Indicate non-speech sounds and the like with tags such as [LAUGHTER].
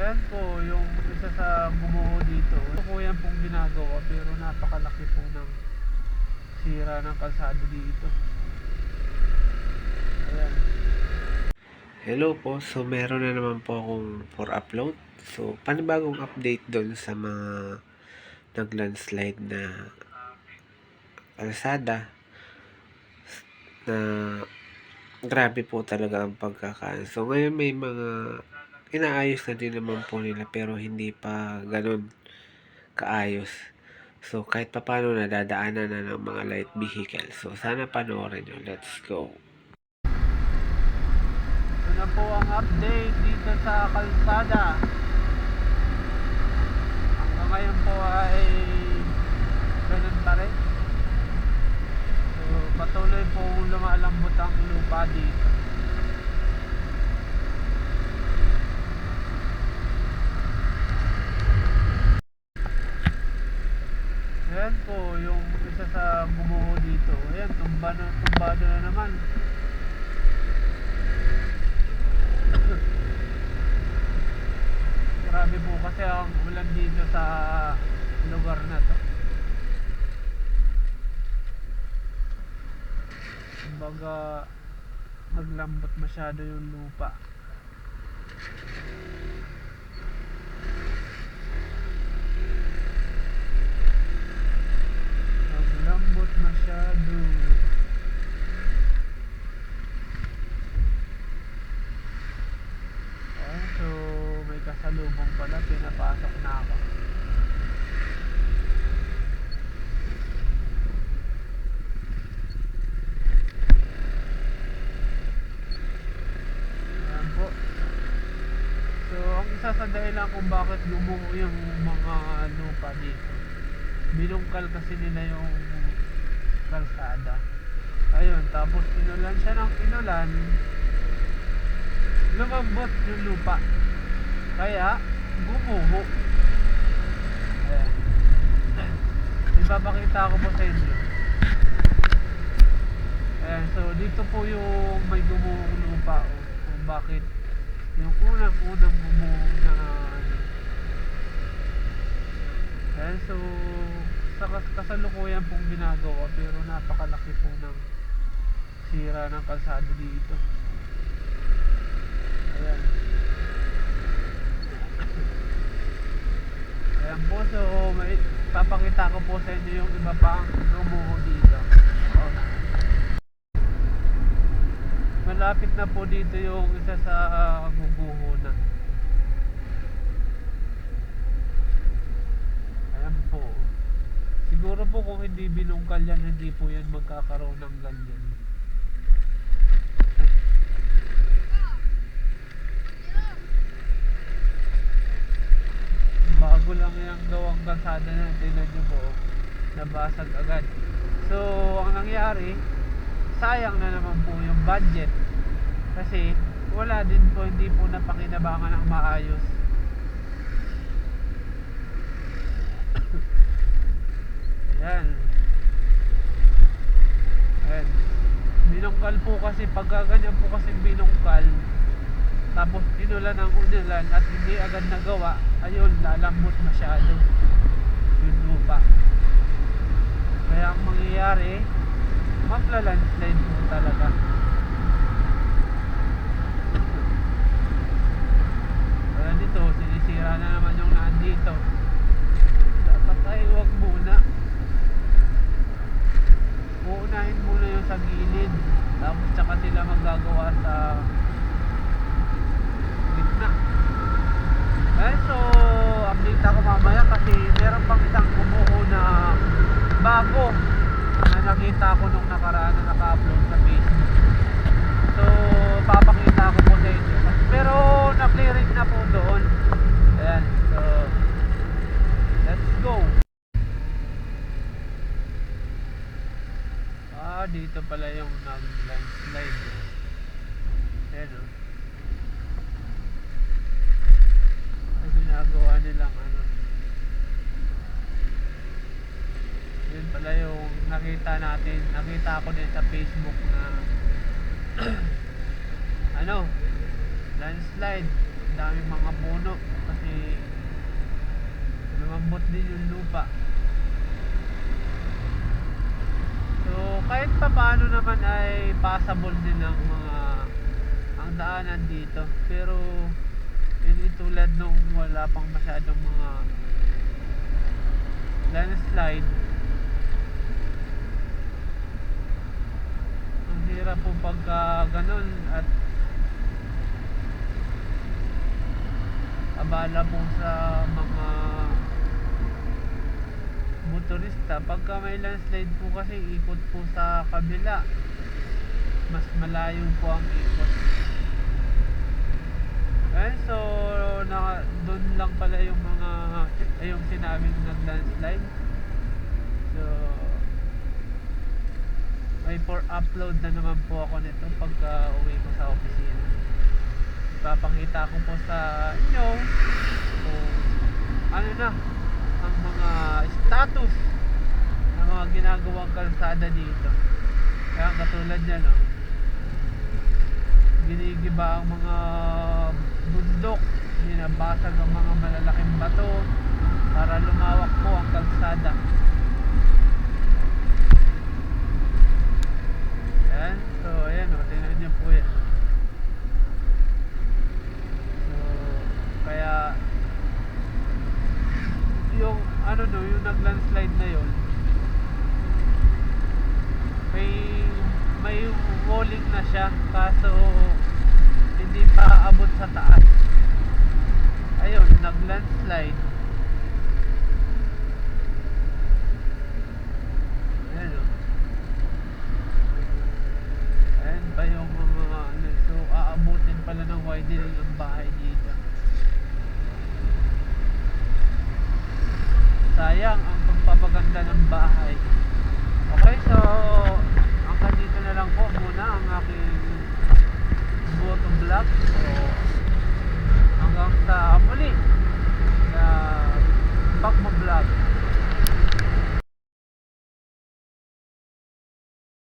Ayan po, yung isa sa bumuo dito. Ito po yan pong ginagawa pero napakalaki po ng sira ng kalsado dito. Ayan. Hello po, so meron na naman po akong for upload. So, panibagong update doon sa mga nag-landslide na kalsada na grabe po talaga ang pagkakaan. So, ngayon may mga inaayos na din naman po nila pero hindi pa ganun kaayos. So, kahit papano nadadaanan na ng mga light vehicle. So, sana panoorin nyo. Let's go. Ito na po ang update dito sa kalsada. Hanggang ngayon po ay ganun pa rin. So, patuloy po lumalambot ang lupa dito. Ayan po, yung isa sa bumuho dito. Ayan, tumba na, tumbado na naman. [LAUGHS] Grabe po kasi ang ulan dito sa lugar na to. Kumbaga naglambot masyado yung lupa. Naglambot masyado. Ayan, so may kasalubong pala, pinapasok na ako. Ayan po. So, ang isa sa dahilan kung bakit gumuho yung mga lupa dito. Binungkal kasi nila yung kalsada. Ayun, tapos inulan siya ng inulan lumambot yung lupa. Kaya, gumuho. Ayan. Ipapakita ko po sa inyo. Ayan, so dito po yung may gumuhong lupa o kung bakit yung unang-unang gumuho na ano. Ayan, so sa kas- kasalukuyan pong ginagawa pero napakalaki po ng sira ng kalsado dito. Ayan. Ayan po, so may papakita ko po sa inyo yung iba pang gumuho dito. Oh. Malapit na po dito yung isa sa uh, guguho na. Ayan po. Siguro po kung hindi binungkal yan, hindi po yan magkakaroon ng ganyan. bago lang yung gawang kalsada na tingnan nyo po nabasag agad so ang nangyari sayang na naman po yung budget kasi wala din po hindi po napakinabangan ng maayos. Ayan. Ayan. Binungkal po kasi pagka ganyan po kasi binungkal tapos inulan ng unulan at hindi agad nagawa ayun lalambot masyado yung lupa. Kaya ang mangyayari maglalandslide po talaga kaya dito sinisira na naman yung nandito dapat ay huwag muna uunahin muna yung sa gilid tapos tsaka sila magagawa sa gitna. Eh, so, update ako mamaya kasi meron pang isang bumuo na bago na nakita ko nung nakaraan na naka-upload sa Facebook. So, papakita ko po sa inyo. Pero, na-clearing na po doon. Ayan, so, let's go. Ah, dito pala yung nag-landslide. Ayan, oh. ay ginagawa nilang ano yun pala yung nakita natin nakita ko din sa facebook na [CLEARS THROAT] ano landslide daming mga puno kasi lumambot din yung lupa. So, kahit pa paano naman ay passable din ang mga ang daanan dito. Pero, hindi tulad nung wala pang masyadong mga landslide. Ang hirap po pagka ganun at abala po sa mga motorista pagka may landslide po kasi ikot po sa kabila. Mas malayo po ang ikot. Eh so na, doon lang pala yung mga yung sinabing nag landslide. So may for upload na naman po ako nito pagka uwi ko sa opisina. Ipapakita ko po sa inyo kung ano na ang mga status mga ginagawang kalsada dito. Kaya katulad yan no ginigiba ang mga bundok binabasag ang mga malalaking bato para lumawak po ang kalsada. Yan so ayan o tingnan niyo po yan bahay din ang bahay dito. Sayang ang pagpapaganda ng bahay. Okay so hanggang dito na lang po muna ang aking photo vlog.